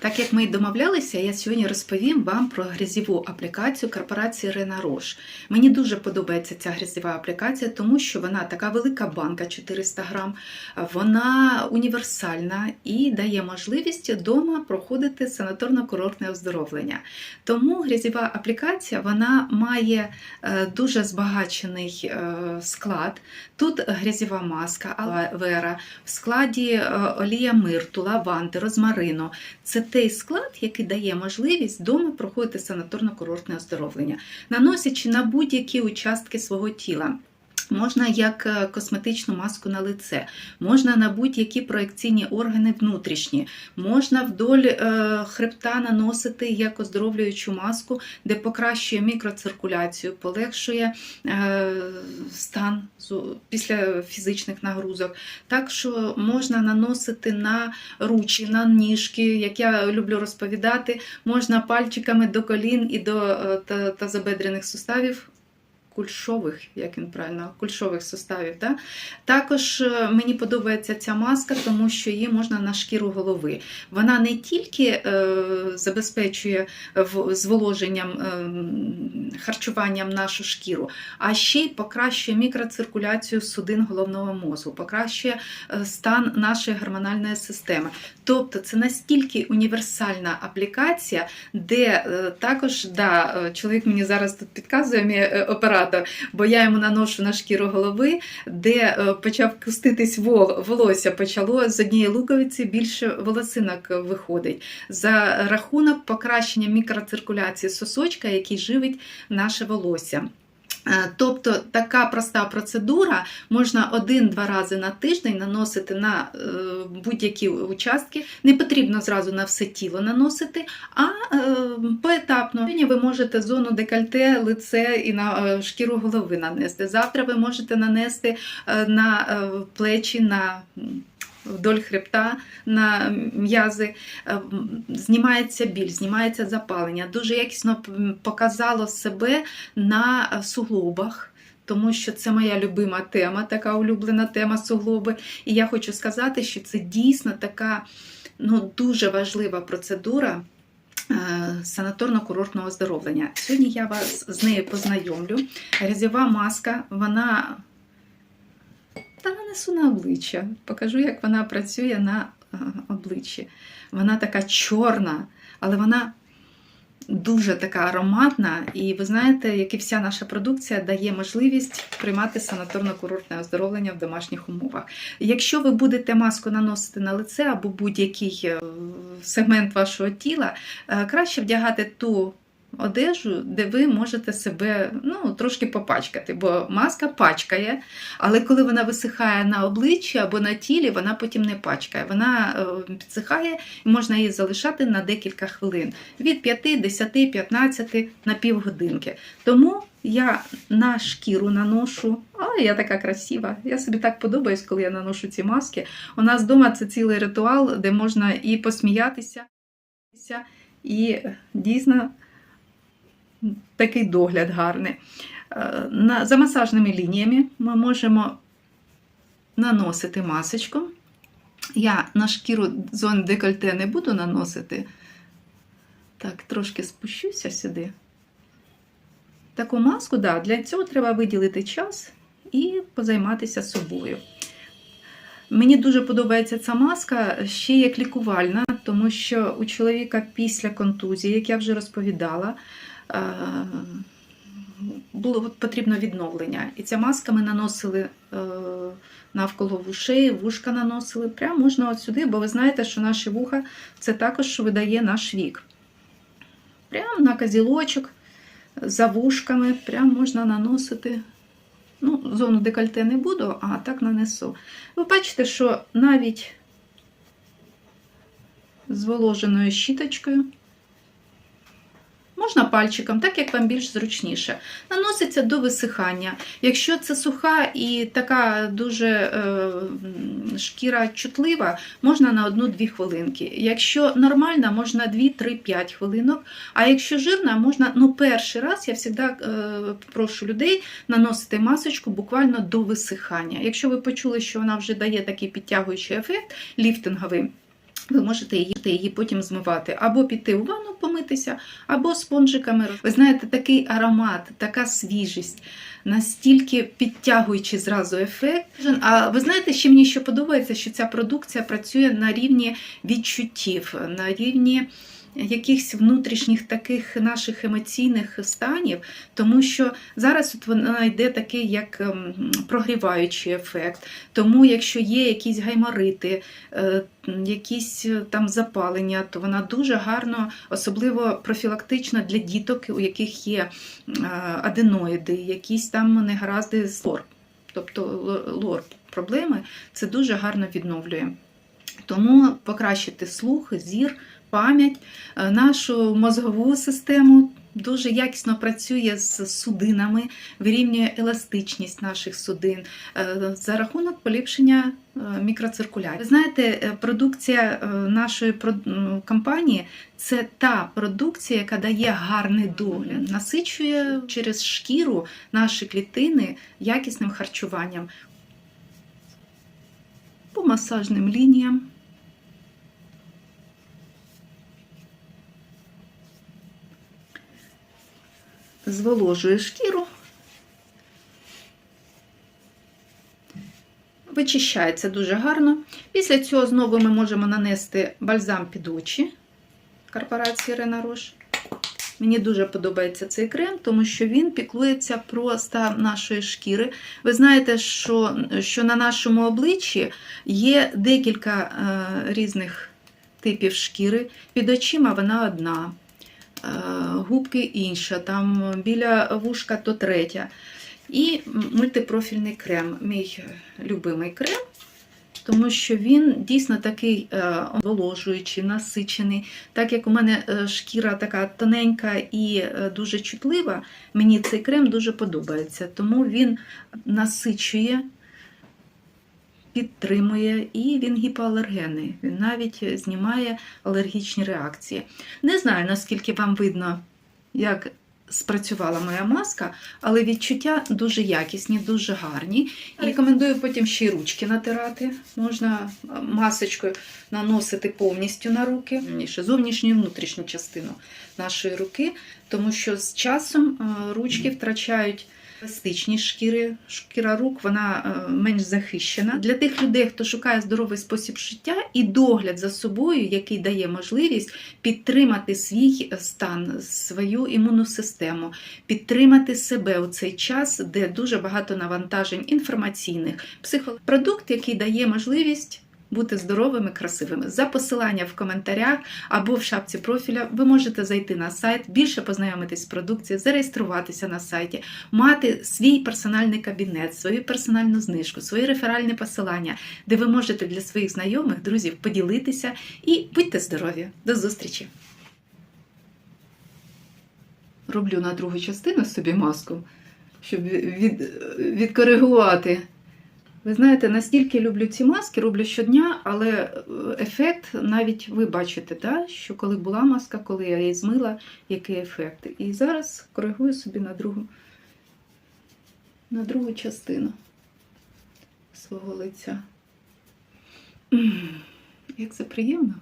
Так як ми й домовлялися, я сьогодні розповім вам про грязьову аплікацію корпорації Rena Roche. Мені дуже подобається ця грязьова аплікація, тому що вона така велика банка 400 грам, вона універсальна і дає можливість вдома проходити санаторно-курортне оздоровлення. Тому грязьова аплікація вона має е, дуже збагачений е, склад. Тут грязьова маска, алоe вера, в складі е, олія мирту, лаванди, розмарину. Це той склад, який дає можливість вдома проходити санаторно-курортне оздоровлення, наносячи на будь-які участки свого тіла. Можна як е, косметичну маску на лице, можна на будь-які проекційні органи внутрішні, можна вдоль е, хребта наносити як оздоровлюючу маску, де покращує мікроциркуляцію, полегшує е, стан після фізичних нагрузок. Так що можна наносити на ручі, на ніжки, як я люблю розповідати, можна пальчиками до колін і до та- тазобедрених суставів. Кульшових, як він правильно, кульшових суставів. Да? Також е, мені подобається ця маска, тому що її можна на шкіру голови. Вона не тільки е, забезпечує в- зволоженням, е, харчуванням нашу шкіру, а ще й покращує мікроциркуляцію судин головного мозку, покращує е, стан нашої гормональної системи. Тобто це настільки універсальна аплікація, де е, також да, е, чоловік мені зараз тут підказує мій е, оператор, бо я йому наношу на шкіру голови, де е, почав куститись волосся, почало з однієї луковиці більше волосинок виходить за рахунок покращення мікроциркуляції сосочка, який живить наше волосся. Е, Тобто така проста процедура можна один-два рази на тиждень наносити на е, будь-які участки. Не потрібно зразу на все тіло наносити, а е, поетапно. Ви можете зону декольте, лице і на шкіру голови нанести. Завтра ви можете нанести на плечі, на вдоль хребта, на м'язи. Е, Знімається біль, знімається запалення. Дуже якісно показало себе на е, суглобах. Тому що це моя любима тема, така улюблена тема суглоби. І я хочу сказати, що це дійсно така ну, дуже важлива процедура е, санаторно-курортного оздоровлення. Сьогодні я вас з нею познайомлю. Грязьова маска, вона та нанесу на обличчя. Покажу, як вона працює на е, обличчі. Вона така чорна, але вона дуже така ароматна. І ви знаєте, як і вся наша продукція дає можливість приймати санаторно-курортне оздоровлення в домашніх умовах. Якщо ви будете маску наносити на лице або будь-який е, сегмент вашого тіла, е, краще вдягати ту. Одежу, де ви можете себе ну, трошки попачкати, бо маска пачкає, але коли вона висихає на обличчі або на тілі, вона потім не пачкає. Вона е, підсихає і можна її залишати на декілька хвилин від 5, 10, 15 на півгодинки. Тому я на шкіру наношу, а я така красива. Я собі так подобаюсь, коли я наношу ці маски. У нас вдома це цілий ритуал, де можна і посміятися, і дійсно такий догляд гарний. Е, за масажними лініями ми можемо наносити масочку. Я на шкіру зон декольте не буду наносити. Так, трошки спущуся сюди. Таку маску, да, для цього треба виділити час і позайматися собою. Мені дуже подобається ця маска ще як лікувальна, тому що у чоловіка після контузії, як я вже розповідала, було потрібно відновлення. І ця маска ми наносили е, навколо вушей, вушка наносили. Прямо можна от сюди, бо ви знаєте, що наші вуха це також видає наш вік. Прямо на казілочок, за вушками, прямо можна наносити. Ну, зону декольте не буду, а так нанесу. Ви бачите, що навіть зволоженою щіточкою можна пальчиком, так як вам більш зручніше. Наноситься до висихання. Якщо це суха і така дуже е, шкіра чутлива, можна на 1-2 хвилинки. Якщо нормальна, можна 2-3-5 хвилинок. А якщо жирна, можна ну, перший раз я завжди е, прошу людей наносити масочку буквально до висихання. Якщо ви почули, що вона вже дає такий підтягуючий ефект ліфтинговий. ви можете її, її потім змивати, або піти у ванну помитися, або спонжиками. Ви знаєте, такий аромат, така свіжість, настільки підтягуючи зразу ефект. А ви знаєте, ще мені що подобається, що ця продукція працює на рівні відчуттів, на рівні якихось внутрішніх таких наших емоційних станів, тому що зараз от вона йде такий як ем, прогріваючий ефект. Тому, якщо є якісь гайморити, е, якісь е, там запалення, то вона дуже гарно, особливо профілактична для діток, у яких є е, аденоїди, якісь там негаразди з лор, тобто лор проблеми, це дуже гарно відновлює. Тому покращити слух, зір, пам'ять, е, нашу мозгову систему дуже якісно працює з судинами, вирівнює еластичність наших судин е, за рахунок поліпшення е, мікроциркуляції. Ви знаєте, продукція нашої компанії це та продукція, яка дає гарний догляд, насичує через шкіру наші клітини якісним харчуванням. По масажним лініям. зволожує шкіру, вичищається дуже гарно. Після цього знову ми можемо нанести бальзам під очі корпорації Рена Рош. Мені дуже подобається цей крем, тому що він піклується про стан нашої шкіри. Ви знаєте, що, що на нашому обличчі є декілька е, різних типів шкіри. Під очима вона одна, е, губки інша, там біля вушка то третя. І мультипрофільний крем, мій любимий крем, тому що він дійсно такий е, зволожуючий, насичений. Так як у мене е, шкіра така тоненька і е, дуже чутлива, мені цей крем дуже подобається. Тому він насичує, підтримує і він гіпоалергенний. Він навіть знімає алергічні реакції. Не знаю, наскільки вам видно, як спрацювала моя маска, але відчуття дуже якісні, дуже гарні. І рекомендую потім ще й ручки натирати. Можна е, масочкою наносити повністю на руки, ніж зовнішню і внутрішню частину нашої руки, тому що з часом е, ручки втрачають. Еластичні шкіри, шкіра рук вона е, менш захищена. Для тих людей, хто шукає здоровий спосіб життя і догляд за собою, який дає можливість підтримати свій стан, свою імунну систему, підтримати себе у цей час, де дуже багато навантажень інформаційних, психо... продукт, який дає можливість. Бути здоровими, красивими. За посилання в коментарях або в шапці профіля ви можете зайти на сайт, більше познайомитись з продукцією, зареєструватися на сайті, мати свій персональний кабінет, свою персональну знижку, свої реферальні посилання, де ви можете для своїх знайомих, друзів поділитися і будьте здорові! До зустрічі! Роблю на другу частину собі маску, щоб від, відкоригувати. Ви знаєте, настільки люблю ці маски, роблю щодня, але е, ефект навіть ви бачите, да? що коли була маска, коли я її змила, який ефект. І зараз коригую собі на другу, на другу частину свого лиця. Як це приємно.